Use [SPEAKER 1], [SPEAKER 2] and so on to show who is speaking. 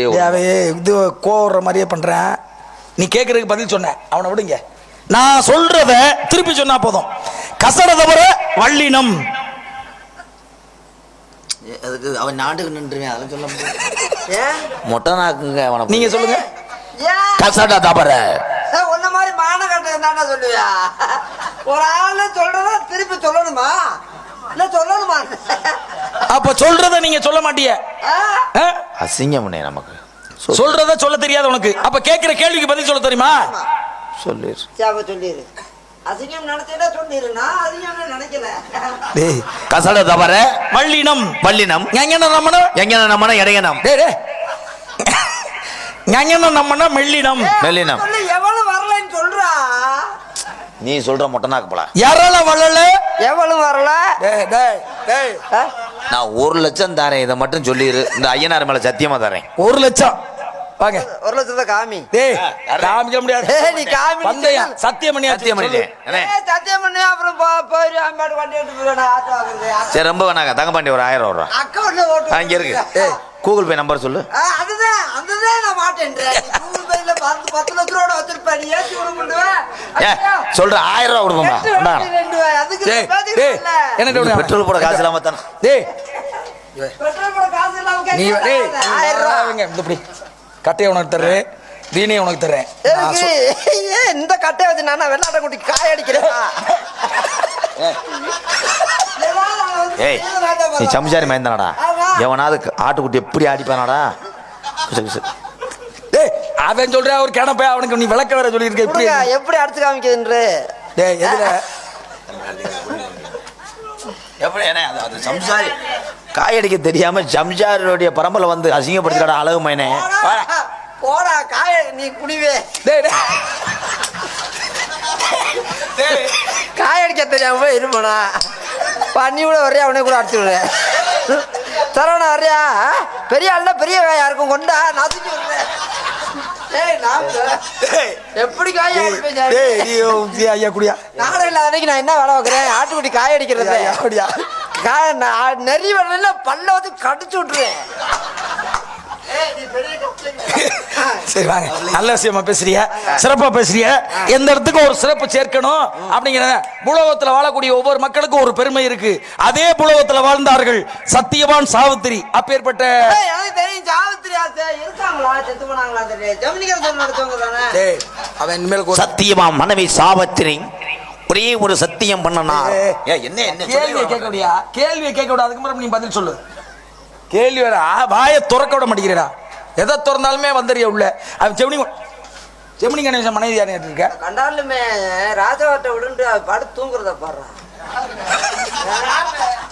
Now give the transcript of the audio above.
[SPEAKER 1] இது கோவற மாதிரியே பண்றேன். நீ கேட்கறதுக்கு பதில் சொன்ன. அவனை விடுங்க. நான் சொல்றத திருப்பி சொன்னா போதும். கசட தவிர வள்ளினம்.
[SPEAKER 2] அதுக்கு அவன் நாட்டுக்கு நின்றுவேன் அதெல்லாம் சொல்ல முடியாது. மொட்டை நாக்குங்க அவனை
[SPEAKER 1] நீங்க சொல்லுங்க.
[SPEAKER 3] ஏன்
[SPEAKER 2] கசட தபர
[SPEAKER 3] ஏய், உன்ன மாதிரி மான கட்டது தானே சொல்லுவியா? ஒரு ஆளு சொல்றத திருப்பி சொல்லணுமா? இல்ல சொல்லணுமா?
[SPEAKER 1] அப்ப சொல்றத நீங்க சொல்ல மாட்டிய?
[SPEAKER 3] ஆ?
[SPEAKER 2] அசிங்கம்னே நமக்கு.
[SPEAKER 1] சொல்றத சொல்ல தெரியாது உனக்கு. அப்ப கேட்கிற கேள்விக்கு பதில் சொல்ல தெரியுமா?
[SPEAKER 3] சொல்லிடு சொல்லிடு நான் அசிங்கம் நினைக்கல.
[SPEAKER 1] டேய்
[SPEAKER 2] கசட தபர
[SPEAKER 1] வள்ளினம்.
[SPEAKER 2] வள்ளினம்.
[SPEAKER 1] ஞான நம்மன
[SPEAKER 2] எங்க நம்மன இடையனம்.
[SPEAKER 1] டேய் டேய். ஞான நம்மன மெல்லினம்.
[SPEAKER 2] மெல்லினம்.
[SPEAKER 3] சொல்லு எவ்வளவு வரலன்னு சொல்றா.
[SPEAKER 2] நீ சொல்ற மொட்டை நாக்கு போல.
[SPEAKER 1] யாரால வளல
[SPEAKER 3] எவ்வளவு வரல?
[SPEAKER 1] டேய் டேய் டேய்.
[SPEAKER 3] ஆ?
[SPEAKER 2] நான் ஒரு லட்சம் தரேன். இதை மட்டும் சொல்லிடு இந்த ஐயனார் மேல சத்தியமா தரேன்.
[SPEAKER 1] ஒரு லட்சம். வாங்க.
[SPEAKER 3] ஒரு லட்சத்தை காமி.
[SPEAKER 1] டேய் காமிக்க முடியாது.
[SPEAKER 3] நீ காமி
[SPEAKER 1] பந்தயம் சத்தியம் பண்ணி
[SPEAKER 2] சத்தியம்
[SPEAKER 3] ஏய், சத்தியம் பண்ணி அப்புறம் போ- போயிரு. அம்மாட்டு வண்டி எடுத்து
[SPEAKER 2] சரி ரொம்ப வேணாங்க. தங்கப்பாண்டி ஒரு ஆயிரம் ரூபா.
[SPEAKER 3] அக்கௌண்ட்ல ஓட்டு
[SPEAKER 2] அங்க இருக்கு. கூகுள் பே நம்பர் சொல்லு.
[SPEAKER 3] அதுதான். அதுதான் நான் மாட்டேன்றேன். நீ கூகுள் பேல பத்து பத்து லட்ச ரூபா வச்சிருப்ப. நீ ஏத்தி
[SPEAKER 2] சொல்ற ஆயிரம் ரூபா கொடுப்போமா இந்தாங்க.
[SPEAKER 3] ரெண்டு ரூபாய் அதுக்கு
[SPEAKER 1] டேய்
[SPEAKER 3] பேசிக்கிட்டு
[SPEAKER 1] டேய்
[SPEAKER 3] இல்ல.
[SPEAKER 1] என்ன
[SPEAKER 2] பெட்ரோல் போட காசு இல்லாம தானே?
[SPEAKER 1] டேய் நீ இப்படி கட்டையை உனக்கு தர்றேன். தீனியை உனக்கு தர்றேன்.
[SPEAKER 3] ஏன் இந்த கட்டையை வச்சு நான் வெள்ளாட்ட குட்டி காய அடிக்கிறேன்?
[SPEAKER 2] ஏய் நீ சம்சாரி மயந்தானடா. எவனாவது ஆட்டுக்குட்டி எப்படி அடிப்பானாடா.
[SPEAKER 1] டேய் அவன் சொல்றா ஒரு கிணப்ப அவனுக்கு நீ விளக்க வேற சொல்லியிருக்க. எப்படி
[SPEAKER 3] எப்படி அடிச்சு காமிக்குதுன்று?
[SPEAKER 1] டேய் எதுல?
[SPEAKER 2] எப்படி ஏன்னா அது அது சம்சாரி. காயடிக்க தெரியாம சம்சாரியோடைய பரம்பரை வந்து அசிங்கப்படுத்திடா அழகு மயனே
[SPEAKER 3] போடா, காய நீ குடிவே
[SPEAKER 1] டேய் டேய். டேய்
[SPEAKER 3] காய அடிக்க தெரியாம போய் இருப்பனா பண்ணி கூட வரையா அவனே கூட அடிச்சு விடுறேன் சரவணா வரையா பெரிய ஆள்னா பெரிய காயா இருக்கும் கொண்டா நசுக்கி விடுறேன் எப்படி காய
[SPEAKER 1] ஐயா குடியா.
[SPEAKER 3] நாடகம் இல்லாத அன்னைக்கு நான் என்ன வேலை வைக்கிறேன் ஆட்டுக்குட்டி காய அடிக்கிறது நான் நெறி வரல பல்ல வந்து கடிச்சு விட்டுருவேன். ஏய், நீ பெரிய கட்சிங்க.
[SPEAKER 1] சரி வாங்க. நல்ல விஷயமா பேசுறிய? சிறப்பா பேசுறிய? எந்த இடத்துக்கும் ஒரு சிறப்பு சேர்க்கணும் அப்படிங்கிறத புலோகத்துல வாழக்கூடிய ஒவ்வொரு மக்களுக்கும் ஒரு பெருமை இருக்கு. அதே புலோகத்துல வாழ்ந்தார்கள் சத்தியவான் சாவித்திரி. அப்பேற்பட்ட
[SPEAKER 3] ஏய், எனக்கு தெரியும் சாவித்திரி ஆசை. இருக்காங்களா? செத்து போனாங்களா? தெரியும் ஜமினிகர் நடத்துவங்க தானே?
[SPEAKER 1] டேய் அவன் இனிமேல் ஒரு
[SPEAKER 2] சத்தியமா மனைவி சாவத்திரி. ஒரே ஒரு சத்தியம் பண்ணனா என்ன என்ன
[SPEAKER 1] கேள்வியை கேட்க முடியா கேள்வியை கேட்க விட அதுக்கு நீ பதில் சொல்லு. கேள்வி வேற. வாயை திறக்க விட மாட்டேங்கிறா எதை திறந்தாலுமே வந்துறிய உள்ள. அவன் செவனி செமனி கணேசன் மனைவி யார் இருக்க?
[SPEAKER 3] கண்டாலுமே ராஜாவட்ட விடுன்ட்டு அவ படுத்து தூங்குறத பாடுறான்.